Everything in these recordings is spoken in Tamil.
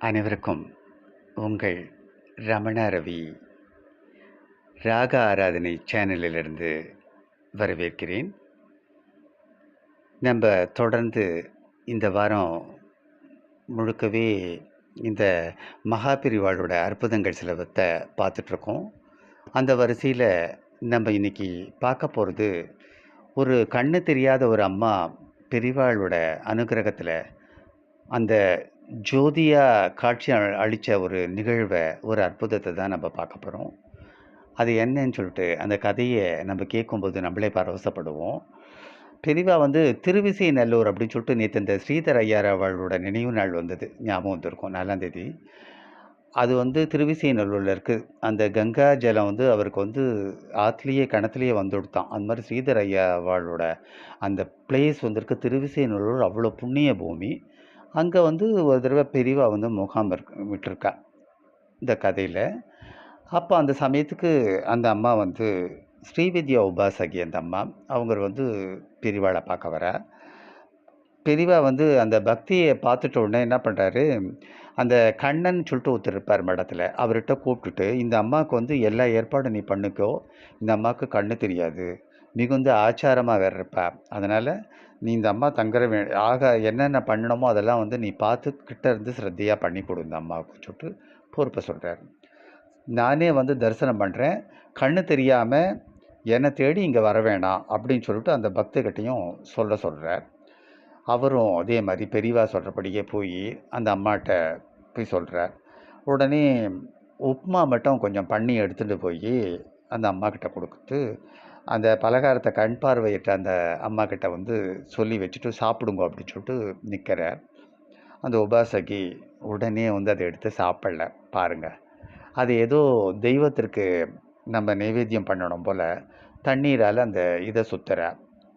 அனைவருக்கும் உங்கள் ரமணா ரவி ராக ஆராதனை சேனலிலிருந்து வரவேற்கிறேன். நம்ம தொடர்ந்து இந்த வாரம் முழுக்கவே இந்த மகாபிரிவாளோட அற்புதங்கள் சிலவத்தை பார்த்துட்ருக்கோம். அந்த வரிசையில் நம்ம இன்றைக்கி பார்க்க போகிறது ஒரு கண்ணு தெரியாத ஒரு அம்மா பெரிவாளோட அனுகிரகத்தில் அந்த ஜோதியாக காட்சி அளித்த ஒரு நிகழ்வை ஒரு அற்புதத்தை தான் நம்ம பார்க்க போகிறோம் அது என்னன்னு சொல்லிட்டு அந்த கதையை நம்ம கேட்கும்போது நம்மளே பரவசப்படுவோம். பெரிவா வந்து திருவிசை நல்லூர் அப்படின்னு சொல்லிட்டு நேற்று இந்த ஸ்ரீதர் ஐயார் அவளோட நினைவு நாள் வந்தது. ஞாபகம் வந்திருக்கும் நாலாம் தேதி. அது வந்து திருவிசை நல்லூரில் இருக்குது அந்த கங்கா ஜலம் வந்து அவருக்கு வந்து ஆற்றுலேயே கிணத்துலேயே வந்து கொடுத்தான் அந்த மாதிரி ஸ்ரீதர் ஐயா அவளோட அந்த பிளேஸ் வந்திருக்கு. திருவிசை நல்லூர் அவ்வளோ புண்ணிய பூமி. அங்கே வந்து ஒரு தடவை பெரியவா வந்து முகாம் இருக்கு விட்டுருக்கா இந்த கதையில். அப்போ அந்த சமயத்துக்கு அந்த அம்மா வந்து ஸ்ரீவித்யா உபாசகி அந்த அம்மா அவங்க வந்து பெரியவாளை பார்க்க வர. பெரியவா வந்து அந்த பக்தியை பார்த்துட்ட உடனே என்ன பண்ணுறாரு அந்த கண்ணன் சொல்லிட்டு ஒருத்தர் இருப்பார் மடத்தில் அவர்கிட்ட கூப்பிட்டுட்டு இந்த அம்மாவுக்கு வந்து எல்லா ஏற்பாடும் நீ பண்ணிக்கோ இந்த அம்மாவுக்கு கண்ணு தெரியாது மிகுந்த ஆச்சாரமாக வேறு இருப்பா. அதனால் நீ இந்த அம்மா தங்குற வே ஆக என்னென்ன பண்ணணுமோ அதெல்லாம் வந்து நீ பார்த்து கிட்ட இருந்து ஸ்ரத்தையாக பண்ணி கொடு இந்த அம்மாவுக்கு சொல்லிட்டு பொறுப்பை சொல்கிறார் நானே வந்து தரிசனம் பண்ணுறேன் கண்ணு தெரியாமல் என்னை தேடி இங்கே வர வேணாம் அப்படின்னு சொல்லிட்டு அந்த பக்தர்கிட்டையும் சொல்ல சொல்கிறார் அவரும் அதே மாதிரி பெரியவா சொல்கிறபடியே போய் அந்த அம்மாட்ட போய் சொல்கிறார் உடனே உப்மா மட்டும் கொஞ்சம் பண்ணி எடுத்துகிட்டு போய் அந்த அம்மாக்கிட்ட கொடுத்து அந்த பலகாரத்தை கண் பார்வையிட்ட அந்த அம்மா கிட்ட வந்து சொல்லி வச்சுட்டு சாப்பிடுங்க அப்படின்னு சொல்லிட்டு நிற்கிறார் அந்த உபாசகி உடனே வந்து அதை எடுத்து சாப்பிடல பாருங்கள் அது ஏதோ தெய்வத்திற்கு நம்ம நைவேத்தியம் பண்ணணும் போல் தண்ணீரால் அந்த இதை சுற்றுற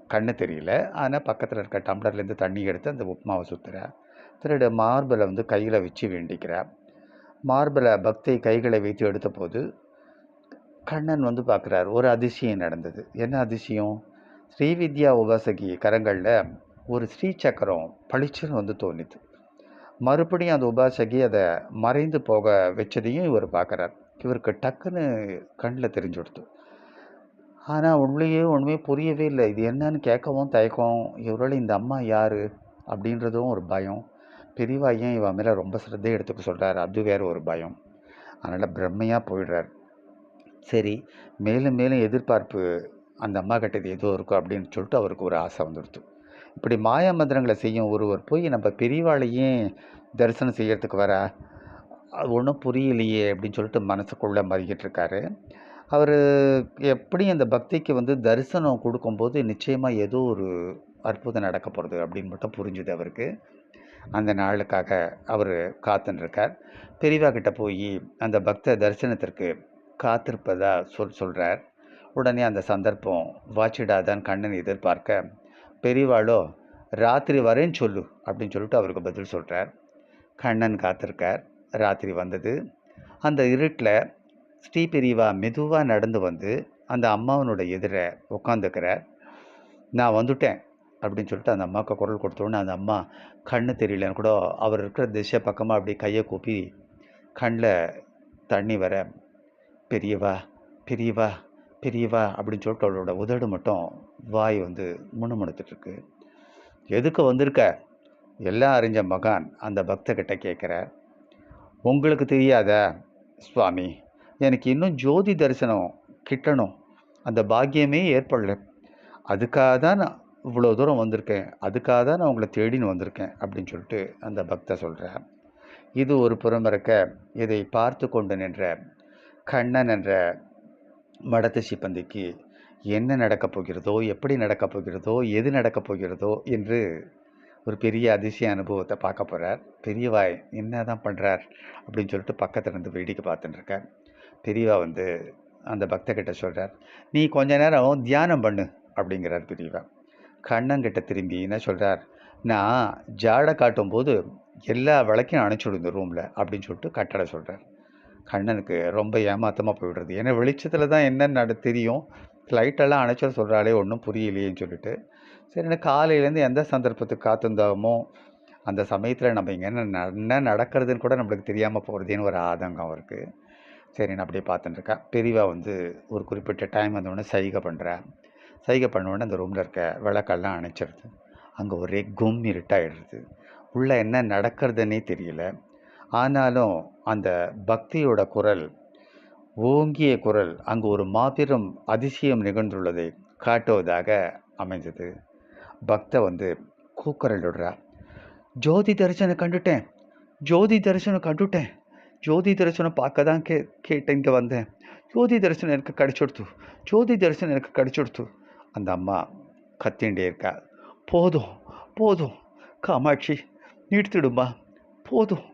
கண்ணு தெரியல. ஆனால் பக்கத்தில் இருக்க டம்ளர்லேருந்து தண்ணி எடுத்து அந்த உப்புமாவை சுற்றுற திருட மார்பலை வந்து கையில் வச்சு வேண்டிக்கிற. மார்பலை பக்தி கைகளை வைத்து எடுத்த போது கண்ணன் வந்து பார்க்குறாரு ஒரு அதிசயம் நடந்தது. என்ன அதிசயம்? ஸ்ரீவித்யா உபாசகி கரங்களில் ஒரு ஸ்ரீ சக்கரம் பளிச்சுன்னு வந்து தோணிது மறுபடியும் அந்த உபாசகி அதை மறைந்து போக வச்சதையும் இவர் பார்க்குறார். இவருக்கு டக்குன்னு கண்ணில் தெரிஞ்சு கொடுத்து. ஆனால் உண்மையே ஒன்றுமே புரியவே இல்லை. இது என்னன்னு கேட்கவும் தயக்கம் இவரால் இந்த அம்மா யார்? அப்படின்றதும் ஒரு பயம். பெரியவா ஏன் இவன் மேலே ரொம்ப சிரத்தை எடுத்துக்க சொல்கிறார் அது வேறு ஒரு பயம். அதனால் பிரம்மையாக போயிடுறார். சரி மேலும் மேலும் எதிர்பார்ப்பு அந்த அம்மா கிட்டது ஏதோ இருக்கும் அப்படின்னு சொல்லிட்டு அவருக்கு ஒரு ஆசை வந்துடுச்சு இப்படி மாயா மந்திரங்களை செய்யும் ஒருவர் போய் நம்ம பெரியவாளையும் தரிசனம் செய்கிறதுக்கு வர அது ஒன்றும் புரியலையே அப்படின்னு சொல்லிட்டு மனசுக்குள்ளே மறிக்கிட்டு இருக்காரு. அவர் எப்படி அந்த பக்திக்கு வந்து தரிசனம் கொடுக்கும்போது நிச்சயமாக ஏதோ ஒரு அற்புதம் நடக்க போகிறது அப்படின்னு மட்டும் புரிஞ்சுது அவருக்கு. அந்த நாளுக்காக அவர் காத்துன்னு பெரியவா கிட்டே போய் அந்த பக்த தரிசனத்திற்கு காத்திருப்பதா சொல் சொல்கிறார் உடனே அந்த சந்தர்ப்பம் வாச்சிடாதான் கண்ணன் எதிர்பார்க்க பெரியவாளோ ராத்திரி வரேன்னு சொல்லு அப்படின்னு சொல்லிட்டு அவருக்கு பதில் சொல்கிறார் கண்ணன் காத்திருக்கார். ராத்திரி வந்தது. அந்த இருட்டில் ஸ்ரீ பெரியவா மெதுவாக நடந்து வந்து அந்த அம்மாவனோட எதிர உட்காந்துக்கிறார் நான் வந்துட்டேன் அப்படின்னு சொல்லிட்டு அந்த அம்மாவுக்கு குரல் கொடுத்தோன்னே அந்த அம்மா கண்ணு தெரியலன்னு கூட அவர் இருக்கிற திசை பக்கமாக அப்படி கையை கூப்பி கண்ணில் தண்ணி வர பெரியவா பெரியவா பெரியவா அப்படின்னு சொல்லிட்டு அவளோட உதடு மட்டும் வாய் வந்து முணுமுணுத்துட்ருக்கு எதுக்கு வந்திருக்க? எல்லாம் அறிஞ்ச மகான் அந்த பக்தகிட்ட கேட்குற. உங்களுக்கு தெரியாத? சுவாமி எனக்கு இன்னும் ஜோதி தரிசனம் கிட்டணும். அந்த பாக்கியமே ஏற்படல. அதுக்காக தான் நான் இவ்வளோ தூரம் வந்திருக்கேன். அதுக்காக தான் நான் உங்களை தேடின்னு வந்திருக்கேன் அப்படின்னு சொல்லிட்டு அந்த பக்தர் சொல்கிறார் இது ஒரு புறம் இருக்க இதை பார்த்து கொண்டு நின்ற கண்ணன் என்ற மடத்து சிப்பந்திக்கு என்ன நடக்கப் போகிறதோ எப்படி நடக்கப் போகிறதோ எது நடக்கப் போகிறதோ என்று ஒரு பெரிய அதிசய அனுபவத்தை பார்க்க போகிறார் பெரியவாய் என்ன தான் பண்ணுறார் அப்படின்னு சொல்லிட்டு பக்கத்தில் இருந்து வேடிக்கை பார்த்துட்டுருக்கார் பெரியவா வந்து அந்த பக்தகிட்ட சொல்கிறார் நீ கொஞ்ச நேரம் தியானம் பண்ணு அப்படிங்கிறார் பெரியவா. கண்ணங்கிட்ட திரும்பி என்ன சொல்கிறார் நான் ஜாடை காட்டும்போது எல்லா விளக்கையும் அணைச்சிடும் இந்த ரூமில் அப்படின்னு சொல்லிட்டு கட்டளை சொல்கிறார் கண்ணனுக்கு ரொம்ப ஏமாத்தமாக போயிடுறது ஏன்னா வெளிச்சத்தில் தான் என்னன்னு நட தெரியும். லைட்டெல்லாம் அணைச்சிட சொல்கிறாலே ஒன்றும் புரியலையேன்னு சொல்லிட்டு. சரி எனக்கு காலையிலேருந்து எந்த சந்தர்ப்பத்துக்கு காத்திருந்தாமோ அந்த சமயத்தில் நம்ம இங்கே என்ன ந- என்ன நடக்கிறதுன்னு கூட நம்மளுக்கு தெரியாமல் போகிறதேன்னு ஒரு ஆதங்கம் அவருக்கு. சரி நான் அப்படியே பார்த்துட்டுருக்கேன் பிரிவாக பெரியவா வந்து ஒரு குறிப்பிட்ட டைம் வந்தோடனே சைகை பண்ணுறேன் சைகை பண்ணோடனே அந்த ரூமில் இருக்க விளக்கெல்லாம் அணைச்சிருது. அங்கே ஒரே கும் இருட்டாகிடுது உள்ளே என்ன நடக்கிறதுனே தெரியல. ஆனாலும் அந்த பக்தியோட குரல் ஓங்கிய குரல் அங்கு ஒரு மாபெரும் அதிசயம் நிகழ்ந்துள்ளதை காட்டுவதாக அமைஞ்சது பக்த வந்து கூக்கரல் விடுறா ஜோதி தரிசனம் கண்டுட்டேன். ஜோதி தரிசனம் கண்டுட்டேன். ஜோதி தரிசனம் பார்க்க தான் கே கேட்டேன் இங்கே வந்தேன். ஜோதி தரிசனம் எனக்கு கிடச்சிடுத்து. ஜோதி தரிசனம் எனக்கு கிடச்சிடுத்து. அந்த அம்மா கத்திண்டே இருக்கா. போதும் போதும். காமாட்சி நிறுத்திடுமா போதும்.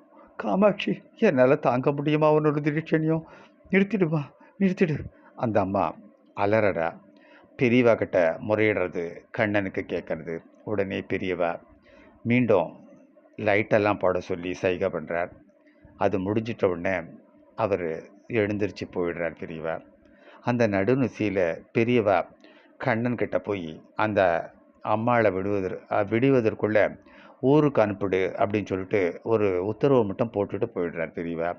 காமாட்சி என்னால் தாங்க முடியுமா உன்னோட திடீட்சணியம் நிறுத்திடுமா நிறுத்திடு. அந்த அம்மா அலறடா. பெரியவா கிட்ட முறையிடுறது கண்ணனுக்கு கேட்கறது உடனே பெரியவா மீண்டும் லைட்டெல்லாம் போட சொல்லி சைகை பண்ணுறார் அது முடிஞ்சிட்ட உடனே அவர் எழுந்திரிச்சு போயிடுறார் பெரியவா. அந்த நடுநிசையில் பெரியவா கண்ணன் கிட்ட போய் அந்த அம்மாளை விடுவதற்கு விடுவதற்குள்ளே ஊருக்கு அனுப்பிடு அப்படின்னு சொல்லிட்டு ஒரு உத்தரவு மட்டும் போட்டுட்டு போயிடுறார் பெரியவா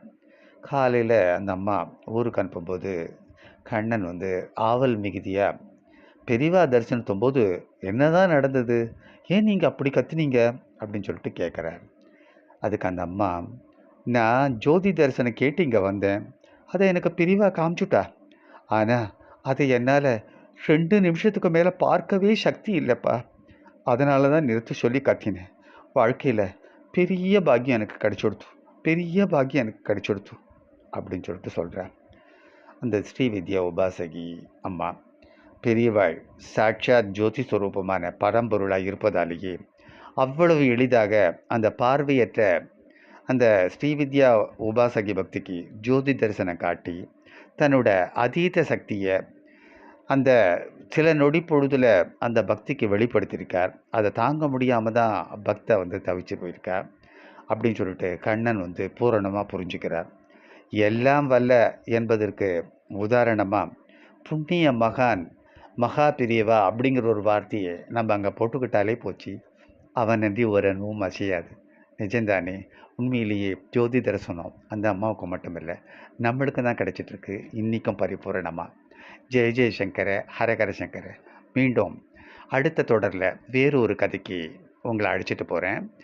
காலையில் அந்த அம்மா ஊருக்கு அனுப்பும்போது கண்ணன் வந்து ஆவல் மிகுதியாக பெரியவா தரிசனத்தும் போது என்னதான் நடந்தது? ஏன் நீங்கள் அப்படி கத்துனீங்க? அப்படின்னு சொல்லிட்டு கேட்குறார் அதுக்கு அந்த அம்மா நான் ஜோதி தரிசனம் கேட்டு இங்கே வந்தேன். அதை எனக்கு பிரிவாக காமிச்சுட்டா? ஆனால் அதை என்னால் ரெண்டு நிமிஷத்துக்கு மேலே பார்க்கவே சக்தி இல்லைப்பா. அதனால தான் நிறுத்த சொல்லி கத்தினேன். வாழ்க்கையில் பெரிய பாக்கியம் எனக்கு கிடைச்சிடுத்து பெரிய பாக்கியம் எனக்கு கிடைச்சிடுத்து அப்படின்னு சொல்லிட்டு சொல்கிறேன் அந்த ஸ்ரீவித்யா உபாசகி அம்மா பெரியவாள் சாட்சாத் ஜோதி ஸ்வரூபமான பரம்பொருளாக இருப்பதாலேயே அவ்வளவு எளிதாக அந்த பார்வையற்ற அந்த ஸ்ரீவித்யா உபாசகி பக்திக்கு ஜோதி தரிசனம் காட்டி தன்னோட அதீத சக்தியை அந்த சில நொடி பொழுதில் அந்த பக்திக்கு வெளிப்படுத்தியிருக்கார். அதை தாங்க முடியாமல் தான் பக்தை வந்து தவிச்சு போயிருக்கார். அப்படின்னு சொல்லிட்டு கண்ணன் வந்து பூரணமாக புரிஞ்சுக்கிறார். எல்லாம் வல்ல என்பதற்கு உதாரணமாக புண்ணிய மகான் மகா பிரியவா அப்படிங்கிற ஒரு வார்த்தையை நம்ம அங்கே போட்டுக்கிட்டாலே போச்சு. அவன் நந்தி ஒரு அணுவும் அசையாது. நிஜம்தானே? உண்மையிலேயே ஜோதி தரிசனம் அந்த அம்மாவுக்கு மட்டும் இல்லை நம்மளுக்கு தான் கிடச்சிட்ருக்கு. இன்றைக்கும் பரிபூரணமாக ஜெய ஜெயசங்கர ஹரஹர சங்கர. மீண்டும் அடுத்த தொடரில் வேறு ஒரு கதைக்கு உங்களை அழைச்சிட்டு போகிறேன்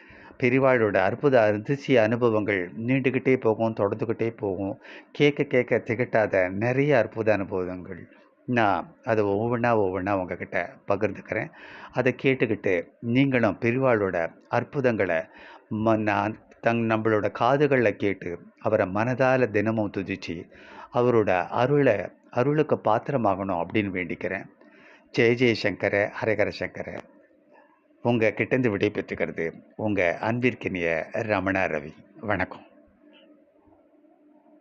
பெரிவாளோட அற்புத அதிர்ச்சி அனுபவங்கள் நீண்டுக்கிட்டே போகும் தொடர்ந்துக்கிட்டே போகும். கேட்க கேட்க திகட்டாத நிறைய அற்புத அனுபவங்கள் நான் அதை ஒவ்வொன்றா ஒவ்வொன்றா உங்ககிட்ட பகிர்ந்துக்கிறேன். அதை கேட்டுக்கிட்டு நீங்களும் பெரிவாளோட அற்புதங்களை ம நான் தங் நம்மளோட காதுகளில் கேட்டு அவரை மனதால் தினமும் துதிச்சு அவரோட அருளை அருளுக்கு பாத்திரமாகணும் அப்படின்னு வேண்டிக்கிறேன். ஜெய ஜெயசங்கர ஹரஹர சங்கர. உங்கள் கிட்டேருந்து விடை பெற்றுக்கிறது உங்கள் அன்பிற்கினிய ரமணா ரவி. வணக்கம்.